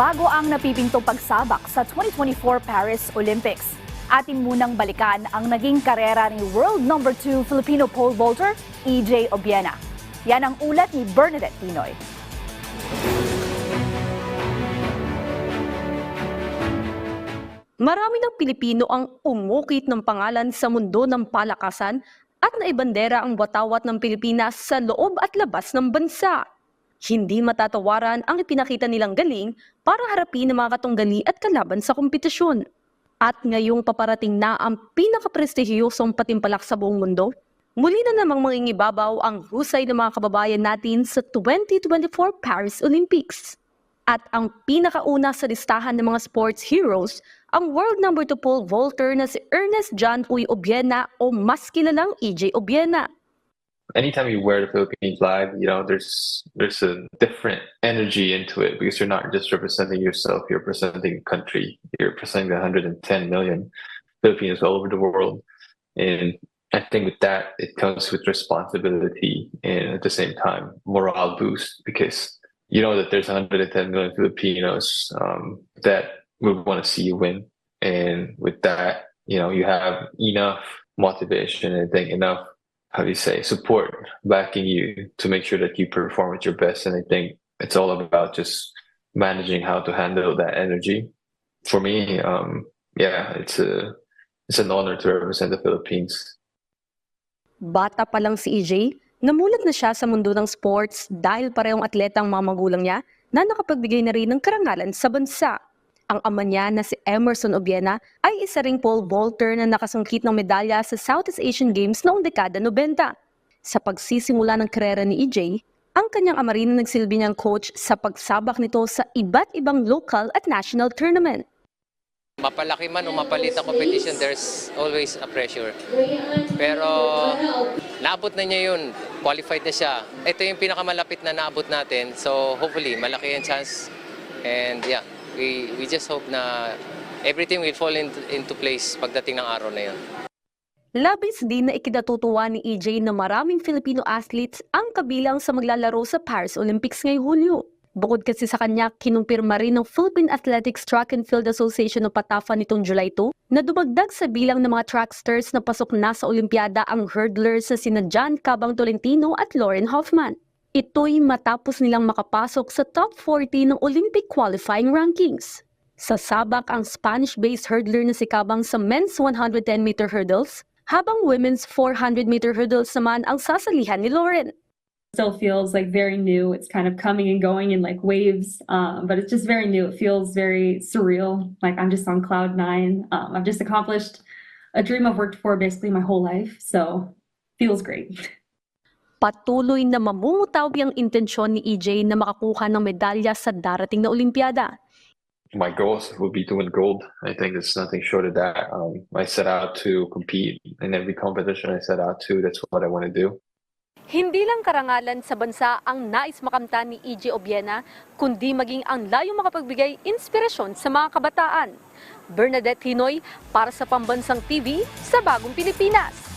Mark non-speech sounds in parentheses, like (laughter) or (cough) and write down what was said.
bago ang napipintong pagsabak sa 2024 Paris Olympics. Atin munang balikan ang naging karera ni world number 2 Filipino pole vaulter EJ Obiena. Yan ang ulat ni Bernadette Pinoy. Marami ng Pilipino ang umukit ng pangalan sa mundo ng palakasan at naibandera ang watawat ng Pilipinas sa loob at labas ng bansa. Hindi matatawaran ang ipinakita nilang galing para harapin ang mga katunggali at kalaban sa kompetisyon. At ngayong paparating na ang pinakaprestihiyosong patimpalak sa buong mundo, muli na namang mangingibabaw ang husay ng mga kababayan natin sa 2024 Paris Olympics. At ang pinakauna sa listahan ng mga sports heroes, ang world number 2 pole vaulter na si Ernest John Uy Obiena o mas kilalang EJ Obiena. Anytime you wear the Philippine flag, you know, there's there's a different energy into it because you're not just representing yourself, you're representing a country. You're representing the 110 million Filipinos all over the world. And I think with that it comes with responsibility and at the same time morale boost because you know that there's 110 million Filipinos um, that would want to see you win. And with that, you know, you have enough motivation and I think enough how do you say support backing you to make sure that you perform at your best. And i think it's all about just managing how to handle that energy. For me um yeah it's a it's an honor to represent the philippines. Bata pa lang si EJ, namulat na siya sa mundo ng sports dahil parehong atleta ang mga magulang niya na nakapagbigay na rin ng karangalan sa bansa. Ang ama niya na si Emerson Obiena ay isa ring pole vaulter na nakasungkit ng medalya sa Southeast Asian Games noong dekada 90. Sa pagsisimula ng karera ni EJ, ang kanyang ama rin ang nagsilbi niyang coach sa pagsabak nito sa iba't ibang local at national tournament. Mapalaki man o mapalit ang competition, there's always a pressure. Pero naabot na niya yun. Qualified na siya. Ito yung pinakamalapit na naabot natin. So hopefully, malaki ang chance. And yeah, we, we just hope na everything will fall into, into place pagdating ng araw na yun. Labis din na ikinatutuwa ni EJ na maraming Filipino athletes ang kabilang sa maglalaro sa Paris Olympics ngayong Hulyo. Bukod kasi sa kanya, kinumpirma rin ng Philippine Athletics Track and Field Association o PATAFA nitong July 2 na dumagdag sa bilang ng mga tracksters na pasok na sa Olimpiada ang hurdlers na sina John Cabang Tolentino at Lauren Hoffman. Ito'y matapos nilang makapasok sa top 40 ng Olympic qualifying rankings. Sasabak ang Spanish-based hurdler na si Cabang sa men's 110-meter hurdles, habang women's 400-meter hurdles naman ang sasalihan ni Lauren. still feels like very new. It's kind of coming and going in like waves, um, but it's just very new. It feels very surreal. Like I'm just on cloud nine. Um, I've just accomplished a dream I've worked for basically my whole life. So feels great. (laughs) Patuloy na mamumutaw ang intensyon ni EJ na makakuha ng medalya sa darating na Olimpiada. my goals would be to win gold i think it's nothing short of that um i set out to compete in every competition i set out to that's what i want to do Hindi lang karangalan sa bansa ang nais makamtan ni EJ Obiena, kundi maging ang layong makapagbigay inspirasyon sa mga kabataan. Bernadette Hinoy para sa Pambansang TV sa Bagong Pilipinas.